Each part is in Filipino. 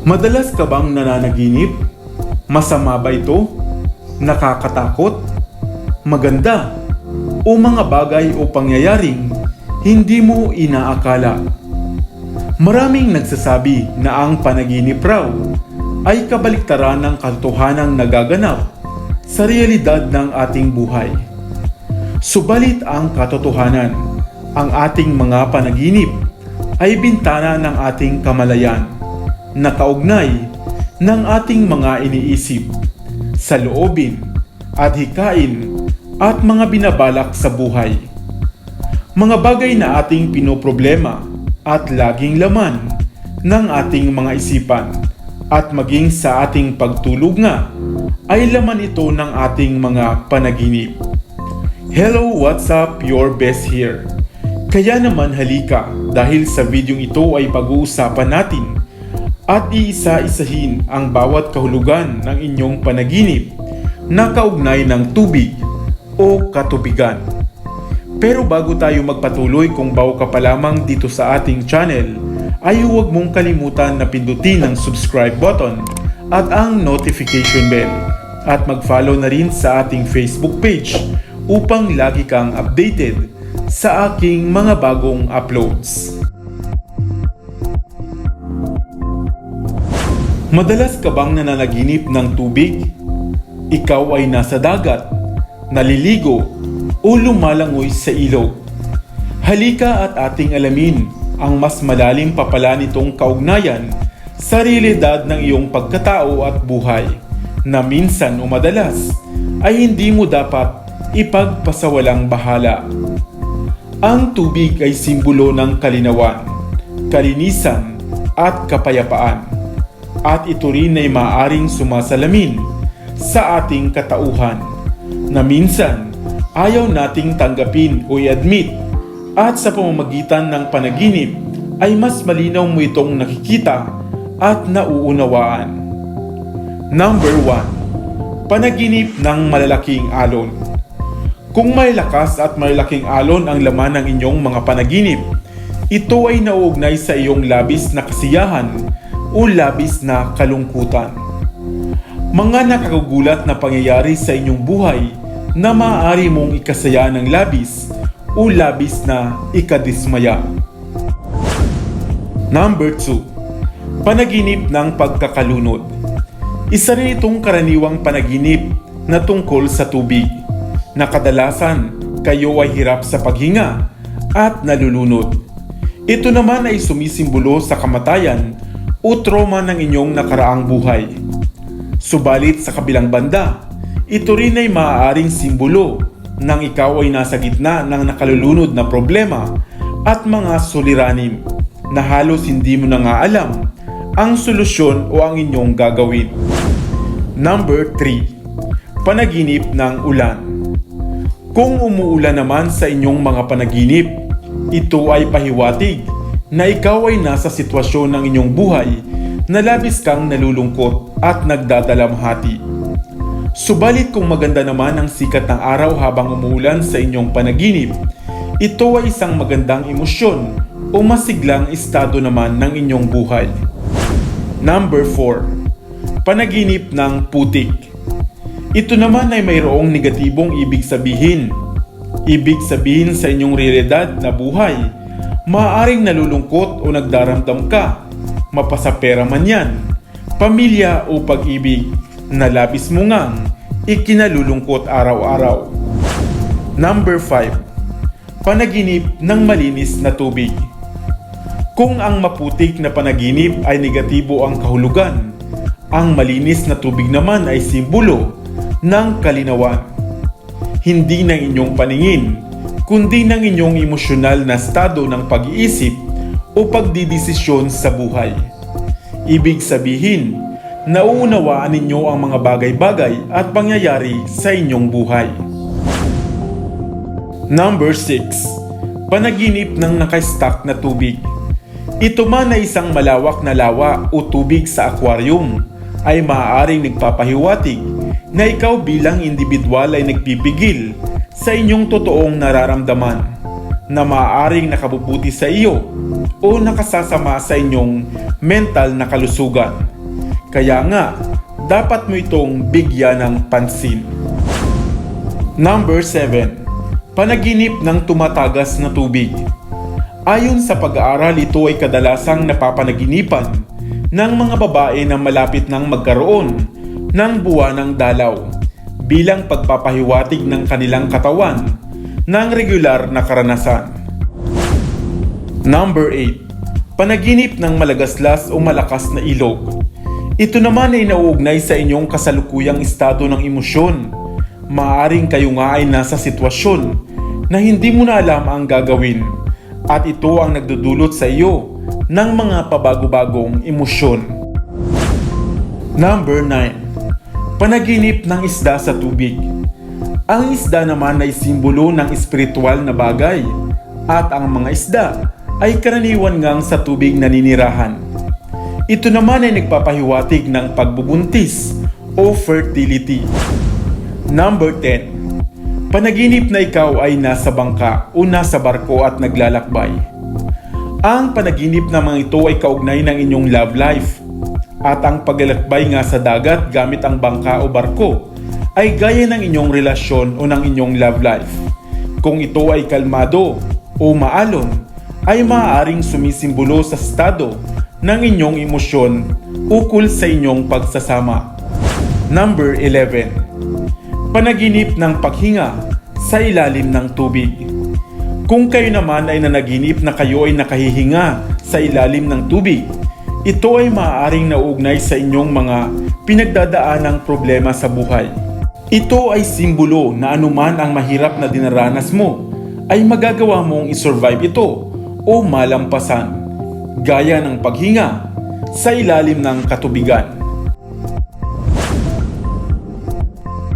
Madalas ka bang nananaginip? Masama ba ito? Nakakatakot? Maganda? O mga bagay o pangyayaring hindi mo inaakala? Maraming nagsasabi na ang panaginip raw ay kabaliktaran ng katotohanang nagaganap sa realidad ng ating buhay. Subalit ang katotohanan, ang ating mga panaginip ay bintana ng ating kamalayan na kaugnay ng ating mga iniisip, sa loobin at hikain at mga binabalak sa buhay. Mga bagay na ating pinoproblema at laging laman ng ating mga isipan at maging sa ating pagtulog nga ay laman ito ng ating mga panaginip. Hello, what's up? Your best here. Kaya naman halika dahil sa videong ito ay pag-uusapan natin at iisa-isahin ang bawat kahulugan ng inyong panaginip na kaugnay ng tubig o katubigan. Pero bago tayo magpatuloy kung bago ka pa lamang dito sa ating channel, ay huwag mong kalimutan na pindutin ang subscribe button at ang notification bell at mag-follow na rin sa ating Facebook page upang lagi kang updated sa aking mga bagong uploads. Madalas ka bang nananaginip ng tubig? Ikaw ay nasa dagat, naliligo, o lumalangoy sa ilog. Halika at ating alamin ang mas malalim pa pala nitong kaugnayan sa realidad ng iyong pagkatao at buhay na minsan o madalas ay hindi mo dapat ipagpasawalang bahala. Ang tubig ay simbolo ng kalinawan, kalinisan at kapayapaan at ito rin ay maaring sumasalamin sa ating katauhan na minsan ayaw nating tanggapin o i-admit at sa pamamagitan ng panaginip ay mas malinaw mo itong nakikita at nauunawaan. Number 1. Panaginip ng malalaking alon. Kung may lakas at malalaking alon ang laman ng inyong mga panaginip, ito ay nauugnay sa iyong labis na kasiyahan o labis na kalungkutan. Mga nakagugulat na pangyayari sa inyong buhay na maaari mong ikasaya ng labis o labis na ikadismaya. Number 2. Panaginip ng pagkakalunod. Isa rin itong karaniwang panaginip na tungkol sa tubig na kadalasan kayo ay hirap sa paghinga at nalulunod. Ito naman ay sumisimbolo sa kamatayan o trauma ng inyong nakaraang buhay. Subalit sa kabilang banda, ito rin ay maaaring simbolo ng ikaw ay nasa gitna ng nakalulunod na problema at mga suliranin na halos hindi mo na nga alam ang solusyon o ang inyong gagawin. Number 3. Panaginip ng ulan. Kung umuulan naman sa inyong mga panaginip, ito ay pahiwatig na ikaw ay nasa sitwasyon ng inyong buhay na labis kang nalulungkot at nagdadalamhati. Subalit kung maganda naman ang sikat ng araw habang umuulan sa inyong panaginip, ito ay isang magandang emosyon o masiglang estado naman ng inyong buhay. Number 4. Panaginip ng putik. Ito naman ay mayroong negatibong ibig sabihin. Ibig sabihin sa inyong realidad na buhay, maaaring nalulungkot o nagdaramdam ka, mapasapera man yan, pamilya o pag-ibig na labis mo ngang ikinalulungkot araw-araw. Number 5. Panaginip ng malinis na tubig. Kung ang maputik na panaginip ay negatibo ang kahulugan, ang malinis na tubig naman ay simbolo ng kalinawan. Hindi ng inyong paningin, kundi ng inyong emosyonal na estado ng pag-iisip o pagdidesisyon sa buhay. Ibig sabihin, nauunawaan ninyo ang mga bagay-bagay at pangyayari sa inyong buhay. Number 6. Panaginip ng nakastock na tubig. Ito man ay isang malawak na lawa o tubig sa aquarium ay maaaring nagpapahiwatig na ikaw bilang individual ay nagpipigil sa inyong totoong nararamdaman na maaaring nakabubuti sa iyo o nakasasama sa inyong mental na kalusugan. Kaya nga, dapat mo itong bigyan ng pansin. Number 7. Panaginip ng tumatagas na tubig. Ayon sa pag-aaral, ito ay kadalasang napapanaginipan ng mga babae na malapit ng magkaroon ng buwan ng dalaw bilang pagpapahiwatig ng kanilang katawan ng regular na karanasan. Number 8. Panaginip ng malagaslas o malakas na ilog. Ito naman ay nauugnay sa inyong kasalukuyang estado ng emosyon. Maaring kayo nga ay nasa sitwasyon na hindi mo na alam ang gagawin at ito ang nagdudulot sa iyo ng mga pabago-bagong emosyon. Number 9. Panaginip ng isda sa tubig. Ang isda naman ay simbolo ng espiritual na bagay at ang mga isda ay karaniwan ngang sa tubig naninirahan. Ito naman ay nagpapahiwatig ng pagbubuntis o fertility. Number 10. Panaginip na ikaw ay nasa bangka o nasa barko at naglalakbay. Ang panaginip na mga ito ay kaugnay ng inyong love life. At ang paglalakbay nga sa dagat gamit ang bangka o barko ay gaya ng inyong relasyon o ng inyong love life. Kung ito ay kalmado o maalon, ay maaaring sumisimbolo sa estado ng inyong emosyon ukol sa inyong pagsasama. Number 11. Panaginip ng paghinga sa ilalim ng tubig. Kung kayo naman ay nanaginip na kayo ay nakahihinga sa ilalim ng tubig, ito ay maaaring nauugnay sa inyong mga pinagdadaanang problema sa buhay. Ito ay simbolo na anuman ang mahirap na dinaranas mo, ay magagawa mong isurvive ito o malampasan, gaya ng paghinga sa ilalim ng katubigan.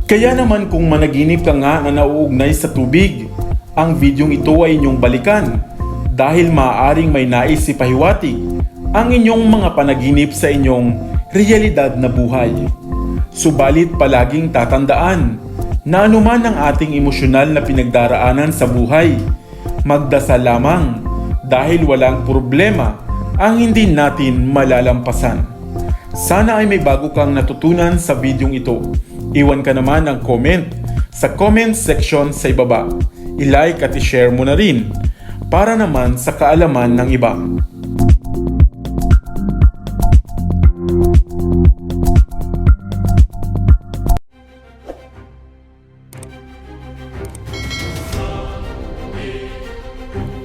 Kaya naman kung managinip ka nga na nauugnay sa tubig, ang videong ito ay inyong balikan dahil maaaring may nais ipahiwatig ang inyong mga panaginip sa inyong realidad na buhay. Subalit palaging tatandaan na anuman ang ating emosyonal na pinagdaraanan sa buhay, magdasal lamang dahil walang problema ang hindi natin malalampasan. Sana ay may bago kang natutunan sa videong ito. Iwan ka naman ng comment sa comment section sa ibaba. I-like at i-share mo na rin para naman sa kaalaman ng iba.